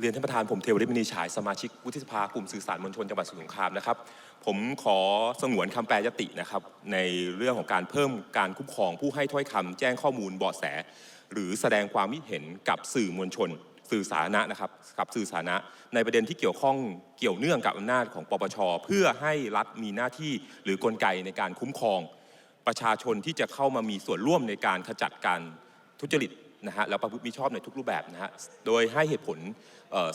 เรียนท่านประธานผมเทวริตมณีฉายสมาชิกวุฒิสภากลุ่มสื่อสารมวลชนจังหวัดสมุทรสงครามนะครับ ผมขอสงวนคำแปลยตินะครับ ในเรื่องของการเพิ่มการคุ้มครองผู้ให้ถ้อยคำแจ้งข้อมูลเบาะแส หรือแสดงความคิดเห็นกับสื่อมวลชน สื่อสาธารณะนะครับกับสื่อสาธารณะ ในประเด็นที่เกี่ยวข้องเกี่ยวเนื่องกับอำนาจของปปชเพื่อให้รัฐมีหน้าที่หรือกลไกในการคุ้มครอง ประชาชนที่จะเข้ามามีส่วนร่วมในการขจัดการทุจริต นะฮะแล้วประพฤติมิชอบในทุกรูปแบบนะฮะโดยให้เหตุผล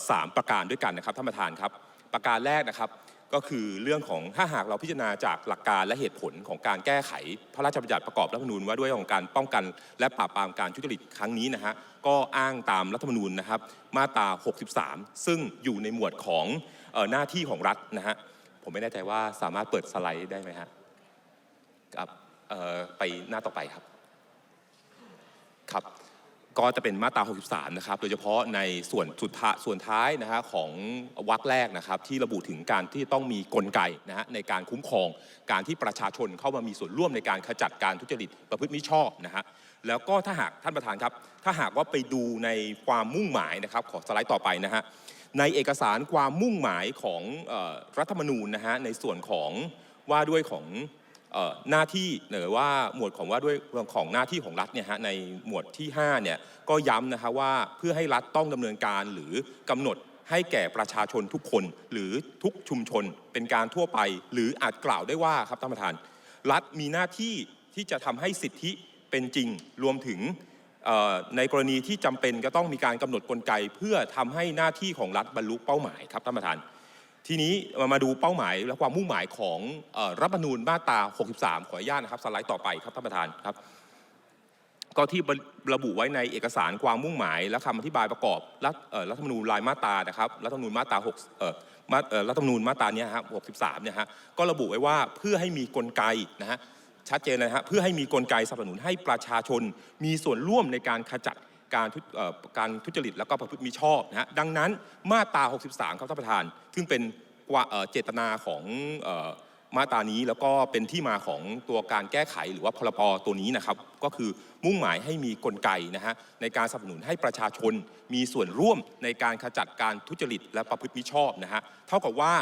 สามประการด้วยกันนะครับท่านประธานครับ ประการแรกนะครับก็คือเรื่องของถ้าหากเราพิจารณาจากหลักการและเหตุผลของการแก้ไข พระราชบัญญัติประกอบรัฐธรรมนูญว่าด้วยของการป้องกัน และปราบปรามการทุจริตครั้งนี้นะฮะก็อ้างตามรัฐธรรมนูญนะครับ มาตรา 63 ซึ่งอยู่ในหมวดของหน้าที่ของรัฐนะฮะผมไม่แน่ใจว่าสามารถเปิดสไลด์ได้ไหมฮะครับไปหน้าต่อไปครับ ก็จะเป็นมาตรา 63 นะครับ โดยเฉพาะในส่วนสุดท้ายส่วนท้ายนะฮะของวรรคแรกนะครับ ที่ระบุถึงการที่ต้องมีกลไกนะฮะในการคุ้มครองการที่ประชาชนเข้ามามีส่วนร่วมในการขจัดการทุจริตประพฤติมิชอบนะฮะแล้วก็ถ้าหากท่านประธานครับ ถ้าหากว่าไปดูในความมุ่งหมายนะครับ ขอสไลด์ต่อไปนะฮะในเอกสารความมุ่งหมายของออรัฐธรรมนูญนะฮะในส่วนของว่าด้วยของ หน้าที่หรือว่าหมวดของว่าด้วยเรื่องของหน้าที่ของรัฐเนี่ยฮะในหมวดที่5เนี่ยก็ย้ำนะฮะว่าเพื่อให้รัฐต้องดำเนินการหรือกำหนดให้แก่ประชาชนทุกคนหรือทุกชุมชนเป็นการทั่วไป หรืออาจกล่าวได้ว่าครับท่านประธาน รัฐมีหน้าที่ที่จะทำให้สิทธิเป็นจริงรวมถึงในกรณีที่จำเป็นก็ต้องมีการกำหนดกลไก เพื่อทำให้หน้าที่ของรัฐบรรลุเป้าหมายครับท่านประธาน ทีนี้มาดูเป้าหมายและความมุ่งหมายของอรัฐธรรมนูญมาตรา 63 ขออนุญาตนะครับสไลด์ต่อไปครับท่านประธานครับ ก็ที่ระบุไว้ในเอกสารความมุ่งหมาย และคำอธิบายประกอบรัฐรัฐธรรมนูญรายมาตรานะครับรัฐธรรมนูญมาตรา6รัฐธรรมนูญมาตราเนี้ยครับ63 เนี่ยฮะก็ระบุไว้ว่าเพื่อให้มีกลไกนะฮะชัดเจนเลยนะฮะเพื่อให้มีกลไกสนับสนุนให้ประชาชนมีส่วนร่วมในการขจัด การทุเอ่อการทุจริตแล้วก็ประพฤติมิชอบนะฮะดังนั้นมาตรา 63 ครับท่านประธาน ซึ่งเป็นเจตนาของมาตรานี้แล้วก็เป็นที่มาของตัวการแก้ไขหรือว่าพรบตัวนี้นะครับ ก็คือมุ่งหมายให้มีกลไกนะฮะในการสนับสนุนให้ประชาชนมีส่วนร่วมในการขจัดการทุจริตและประพฤติมิชอบนะฮะเท่ากับว่า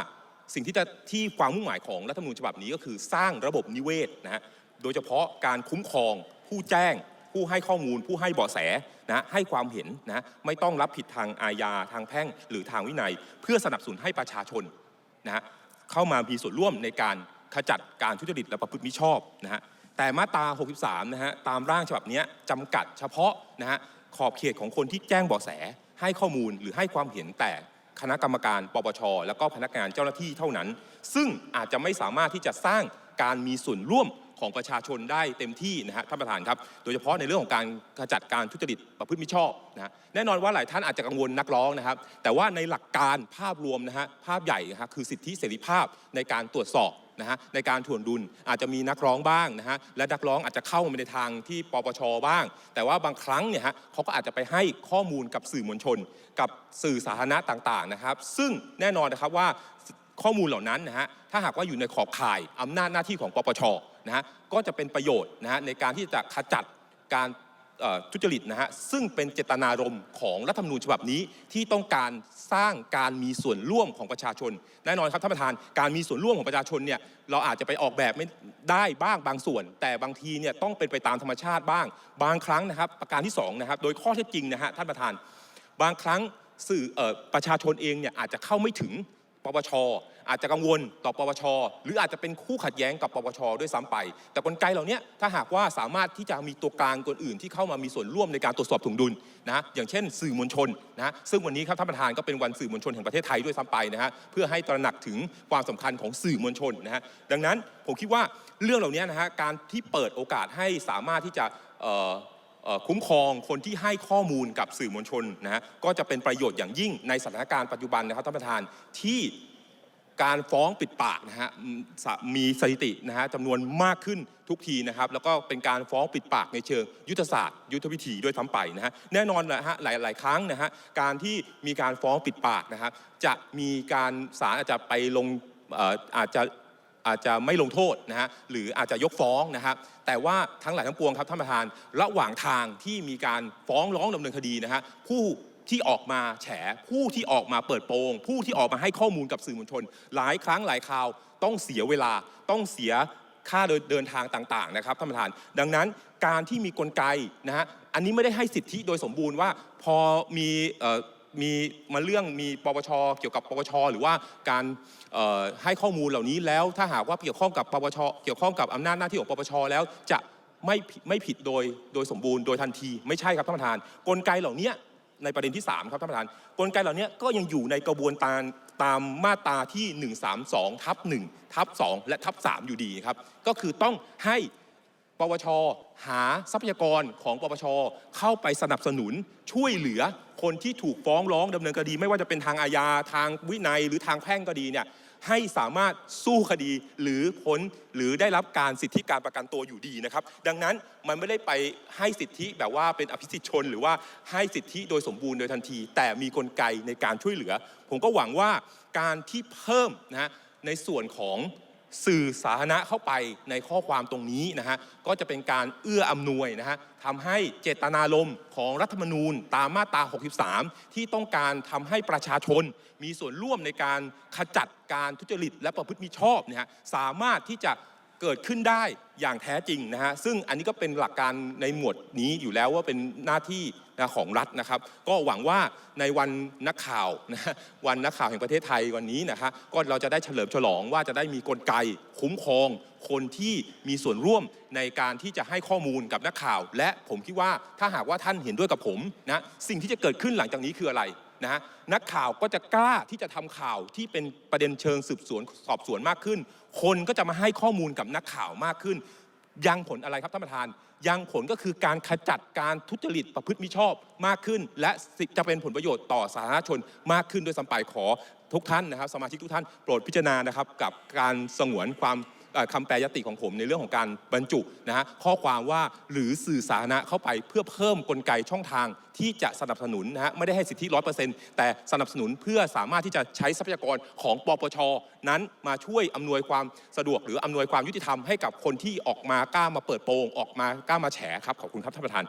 สิ่งที่จะที่ความมุ่งหมายของรัฐธรรมนูญฉบับนี้ก็คือสร้างระบบนิเวศนะฮะโดยเฉพาะการคุ้มครองผู้แจ้ง ผู้ให้ข้อมูล ผู้ให้เบาะแสนะให้ความเห็นนะไม่ต้องรับผิดทางอาญาทางแพ่งหรือทางวินัย เพื่อสนับสนุนให้ประชาชนนะเข้ามามีส่วนร่วมในการขจัดการทุจริตและประพฤติมิชอบนะฮะแต่มาตรา 63 นะฮะตามร่างฉบับนี้จำกัดเฉพาะนะฮะขอบเขตของคนที่แจ้งเบาะแส ให้ข้อมูลหรือให้ความเห็นแต่คณะกรรมการปปช แล้วก็พนักงานเจ้าหน้าที่เท่านั้น ซึ่งอาจจะไม่สามารถที่จะสร้างการมีส่วนร่วม ของประชาชนได้เต็มที่นะฮะท่านประธานครับ โดยเฉพาะในเรื่องของการขจัดการทุจริตประพฤติมิชอบนะฮะแน่นอนว่าหลายท่านอาจจะกังวลนักร้องนะครับ แต่ว่าในหลักการภาพรวมนะฮะภาพใหญ่นะฮะคือสิทธิเสรีภาพในการตรวจสอบนะฮะในการถ่วงดุลอาจจะมีนักร้องบ้างนะฮะและนักร้องอาจจะเข้ามาในทางที่ปปชบ้าง แต่ว่าบางครั้งเนี่ยฮะเขาก็อาจจะไปให้ข้อมูลกับสื่อมวลชน กับสื่อสาธารณะต่างๆนะครับ ซึ่งแน่นอนนะครับว่า ข้อมูลเหล่านั้นนะฮะถ้าหากว่าอยู่ในขอบข่ายอำนาจหน้าที่ของปปชนะฮะก็จะเป็นประโยชน์นะฮะในการที่จะขจัดการทุจริตนะฮะซึ่งเป็นเจตนารมณ์ของรัฐธรรมนูญฉบับนี้ที่ต้องการสร้างการมีส่วนร่วมของประชาชน แน่นอนครับท่านประธานการมีส่วนร่วมของประชาชนเนี่ยเราอาจจะไปออกแบบไม่ได้บ้างบางส่วน แต่บางทีเนี่ยต้องเป็นไปตามธรรมชาติบ้าง บางครั้งนะครับประการที่สองนะครับโดยข้อเท็จจริงนะฮะท่านประธาน บางครั้งสื่ออประชาชนเองเนี่ยอาจจะเข้าไม่ถึง ปปชอาจจะกังวลต่อปปชหรืออาจจะเป็นคู่ขัดแย้งกับปปชด้วยซ้ำไป แต่กลไกเหล่านี้ถ้าหากว่าสามารถที่จะมีตัวกลางคนอื่นที่เข้ามามีส่วนร่วมในการตรวจสอบถุงดุลนะอย่างเช่น สื่อมวลชนนะซึ่งวันนี้ครับท่านประธานก็เป็นวันสื่อมวลชนแห่งประเทศไทยด้วยซ้ำไปนะฮะเพื่อให้ตระหนักถึงความสำคัญของสื่อมวลชนนะฮะดังนั้นผมคิดว่าเรื่องเหล่านี้นะฮะการที่เปิดโอกาสให้สามารถที่จะ คุ้มครองคนที่ให้ข้อมูลกับสื่อมวลชนนะฮะก็จะเป็นประโยชน์อย่างยิ่งในสถานการณ์ปัจจุบันนะครับท่านประธานที่การฟ้องปิดปากนะฮะมีสถิตินะฮะจำนวนมากขึ้นทุกทีนะครับ แล้วก็เป็นการฟ้องปิดปากในเชิง ยุทธศาสตร์ ยุทธวิธีด้วยทั้งไปนะฮะแน่นอนนะฮะหลายหลายครั้งนะฮะการที่มีการฟ้องปิดปากนะครับจะมีการศาลอาจจะไปลงอาจจะ อาจจะไม่ลงโทษนะฮะหรืออาจจะยกฟ้องนะครับแต่ว่าทั้งหลายทั้งปวงครับท่านประธานระหว่างทางที่มีการฟ้องร้องดำเนินคดีนะฮะผู้ที่ออกมาแฉผู้ที่ออกมาเปิดโปง ผู้ที่ออกมาให้ข้อมูลกับสื่อมวลชน หลายครั้งหลายคราว ต้องเสียเวลาต้องเสียค่าเดินเดินทางต่างๆนะครับท่านประธาน ดังนั้นการที่มีกลไกนะฮะอันนี้ไม่ได้ให้สิทธิโดยสมบูรณ์ว่า พอมีเอ่อ มีมาเรื่องมีปปชเกี่ยวกับปปชหรือว่าการให้ข้อมูลเหล่านี้แล้วถ้าหากว่าเกี่ยวข้องกับปปชเกี่ยวข้องกับอำนาจหน้าที่ของปปชแล้วจะไม่ไม่ผิดโดยโดยสมบูรณ์โดยทันทีไม่ใช่ครับท่านประธาน กลไกเหล่านี้ในประเด็นที่ 3 ครับท่านประธาน กลไกเหล่านี้ก็ยังอยู่ในกระบวนการตามมาตราที่ 132ทับ1ทับ2และทับ3อยู่ดีครับ ก็คือต้องให้ ปปชหาทรัพยากรของปปช เข้าไปสนับสนุนช่วยเหลือคนที่ถูกฟ้องร้องดำเนินคดี ไม่ว่าจะเป็นทางอาญาทางวินัยหรือทางแพ่งก็ดีเนี่ยให้สามารถสู้คดีหรือพ้นหรือได้รับการสิทธิการประกันตัวอยู่ดีนะครับ ดังนั้นมันไม่ได้ไปให้สิทธิแบบว่าเป็นอภิสิทธิชน หรือว่าให้สิทธิโดยสมบูรณ์โดยทันที แต่มีกลไกในการช่วยเหลือ ผมก็หวังว่าการที่เพิ่มนะฮะในส่วนของ สื่อสาธารณะเข้าไปในข้อความตรงนี้นะฮะก็จะเป็นการเอื้ออำนวยนะฮะทำให้เจตนารมณ์ของรัฐธรรมนูญตามมาตรา 63 ที่ต้องการทำให้ประชาชน มีส่วนร่วมในการขจัดการทุจริตและประพฤติมิชอบเนี่ยสามารถที่จะ เกิดขึ้นได้อย่างแท้จริงนะฮะซึ่งอันนี้ก็เป็นหลักการในหมวดนี้อยู่แล้วว่าเป็นหน้าที่นะของรัฐนะครับ ก็หวังว่าในวันนักข่าวนะวันนักข่าวแห่งประเทศไทยวันนี้นะฮะก็เราจะได้เฉลิมฉลองว่าจะได้มีกลไกคุ้มครอง คนที่มีส่วนร่วมในการที่จะให้ข้อมูลกับนักข่าว และผมคิดว่าถ้าหากว่าท่านเห็นด้วยกับผมนะสิ่งที่จะเกิดขึ้นหลังจากนี้คืออะไร นะฮะนักข่าวก็จะกล้าที่จะทำข่าวที่เป็นประเด็นเชิงสืบสวนสอบสวนมากขึ้น คนก็จะมาให้ข้อมูลกับนักข่าวมากขึ้น ยังผลอะไรครับท่านประธาน ยังผลก็คือการขจัดการทุจริตประพฤติมิชอบมากขึ้น และจะเป็นผลประโยชน์ต่อสาธารณชนมากขึ้นโดยสัมไปขอทุกท่านนะครับ สมาชิกทุกท่านโปรดพิจารณานะครับกับการสงวนความ คำแปลยติของผมในเรื่องของการบรรจุนะฮะข้อความว่าหรือสื่อสาธารณะเข้าไปเพื่อเพิ่มกลไกช่องทางที่จะสนับสนุนนะฮะไม่ได้ให้สิทธิร้อยเปอร์เซ็นต์แต่สนับสนุนเพื่อสามารถที่จะใช้ทรัพยากรของปปช นั้นมาช่วยอำนวยความสะดวกหรืออำนวยความยุติธรรมให้กับคนที่ออกมากล้ามาเปิดโปงออกมากล้ามาแฉครับขอบคุณครับท่านประธาน